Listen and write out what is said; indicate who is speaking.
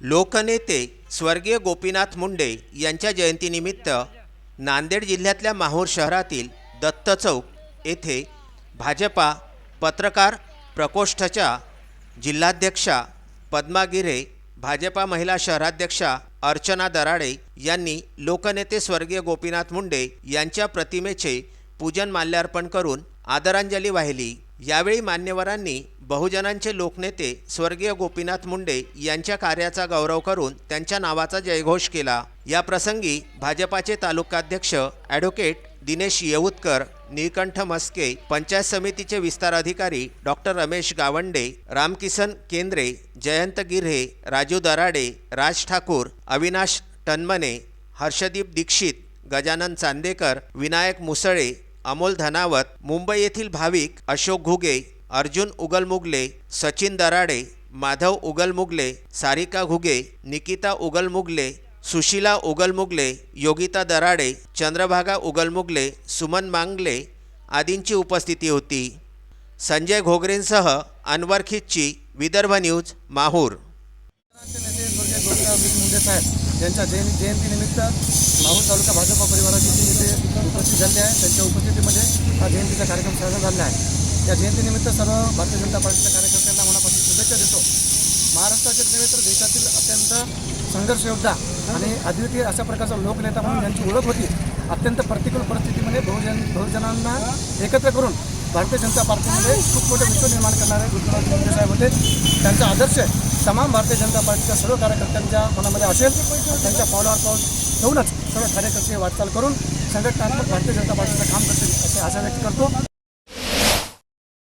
Speaker 1: लोकनेते स्वर्गीय गोपीनाथ मुंडे यांच्या जयंतीनिमित्त नांदेड जिल्ह्यातल्या माहूर शहरातील दत्त चौक येथे भाजपा पत्रकार प्रकोष्ठाच्या जिल्हाध्यक्षा पद्मा गिरे भाजपा महिला शहराध्यक्षा अर्चना दराडे यांनी लोकनेते स्वर्गीय गोपीनाथ मुंडे यांच्या प्रतिमेचे पूजन माल्यार्पण करून आदरांजली वाहिली. यावेळी मान्यवरांनी बहुजनांचे लोकनेते स्वर्गीय गोपीनाथ मुंडे यांच्या कार्याचा गौरव करून त्यांच्या नावाचा जयघोष केला. या प्रसंगी भाजपाचे तालुकाध्यक्ष ॲडव्होकेट दिनेश येऊतकर नीलकंठ मस्के पंचायत समितीचे विस्तार अधिकारी डॉक्टर रमेश गावंडे रामकिसन केंद्रे जयंत गिर्हे राजू दराडे राज ठाकूर अविनाश टनमने हर्षदीप दीक्षित गजानन चांदेकर विनायक मुसळे अमोल धनावत मुंबई येथील भाविक अशोक घुगे अर्जुन उगलमुगले सचिन दराडे माधव उगलमुगले सारिका घुगे निकिता उगलमुगले सुशीला उगलमुगले योगिता दराडे चंद्रभागा उगलमुगले सुमन मांगले आदींची उपस्थिती होती. संजय घोगरेंसह अनवर खिच्ची विदर्भ न्यूज माहूर.
Speaker 2: यांच्या जयंतीनिमित्त माहूर तालुका भाजप झाले आहे त्यांच्या उपस्थितीमध्ये हा जयंतीचा कार्यक्रम साजरा झाला आहे. या जयंतीनिमित्त सर्व भारतीय जनता पार्टीच्या कार्यकर्त्यांना मनापासून शुभेच्छा देतो. महाराष्ट्राचेच नव्हे तर देशातील अत्यंत संघर्ष योद्धा आणि अद्वितीय अशा प्रकारचा लोकनेता म्हणून त्यांची ओळख होती. अत्यंत प्रतिकूल परिस्थितीमध्ये बहुजन बहुजनांना एकत्र करून भारतीय जनता पार्टीमध्ये खूप मोठे विश्व निर्माण करणारे गुजरात मुंडे साहेब होते. त्यांचा आदर्श तमाम भारतीय जनता पार्टीच्या सर्व कार्यकर्त्यांच्या मनामध्ये असेल त्यांच्या पावलावर पाऊल ठेवूनच सर्व कार्यकर्ते वाटचाल करून संघटनात्मक भारतीय जनता पार्टीचं काम करतील असे आशा व्यक्त करतो.